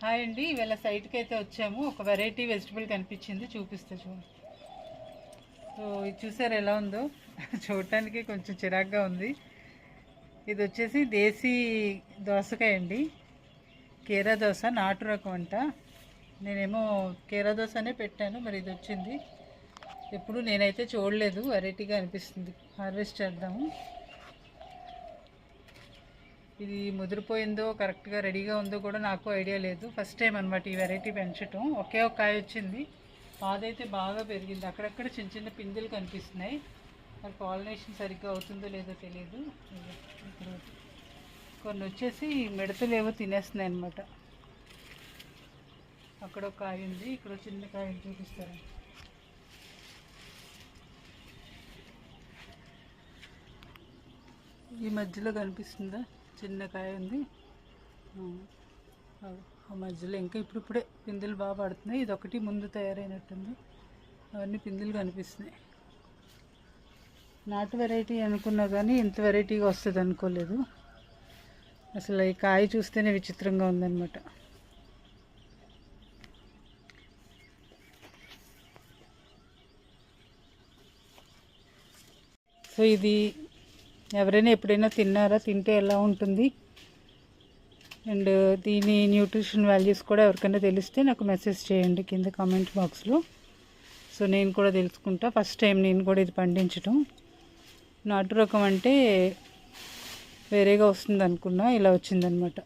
Hi అండి ఇవాళ సైట్కి అయితే వచ్చాము. ఒక వెరైటీ వెజిటబుల్ కనిపించింది చూపిస్తా చూడండి సో ఇది చూసారు ఎలా ఉందో? చూడటానికి కొంచెం చిరాగ్గా ఉంది. ఇది వచ్చేసి దేశీ దోసకాయ అండి. కీరా దోశ నాటు రకం అంట. నేనేమో కీరా దోశ అనే పెట్టాను మరి ఇది వచ్చింది. ఎప్పుడు నేనైతే చూడలేదు వెరైటీగా అనిపిస్తుంది. హార్వెస్ట్ చేద్దాము. ఇది ముదిరిపోయిందో కరెక్ట్గా రెడీగా ఉందో కూడా నాకు ఐడియా లేదు. ఫస్ట్ టైం అనమాట ఈ వెరైటీ పెంచటం. ఒకే ఒక కాయ వచ్చింది. పాదైతే బాగా పెరిగింది. అక్కడక్కడ చిన్న చిన్న పిందెలు కనిపిస్తున్నాయి. మరి పాలినేషన్ సరిగ్గా అవుతుందో లేదో తెలియదు కొన్ని వచ్చేసి మిడతలు ఏవో తినేస్తున్నాయి అనమాట అక్కడ ఒక కాయ ఉంది. ఇక్కడ చిన్న కాయ చూపిస్తారు? ఈ మధ్యలో కనిపిస్తుందా? చిన్న కాయ ఉంది ఆ, మధ్యలో ఇంకా ఇప్పుడిప్పుడే పిందులు బాగా పడుతున్నాయి. ఇది ఒకటి ముందు తయారైనట్టుంది. అవన్నీ పిందులు కనిపిస్తున్నాయి. నాటు వెరైటీ అనుకున్నా కానీ ఇంత వెరైటీగా వస్తుంది అనుకోలేదు. అసలు ఈ కాయ చూస్తేనే విచిత్రంగా ఉందన్నమాట. సో ఇది ఎవరైనా ఎప్పుడైనా తిన్నారా? తింటే ఎలా ఉంటుంది? అండ్ దీని న్యూట్రిషన్ వాల్యూస్ కూడా ఎవరికైనా తెలిస్తే నాకు మెసేజ్ చేయండి కింద కామెంట్ బాక్స్లో. సో నేను కూడా తెలుసుకుంటా. ఫస్ట్ టైం నేను కూడా ఇది పండించడం నాటు రకం అంటే వేరేగా వస్తుంది అనుకున్నా ఇలా వచ్చిందనమాట.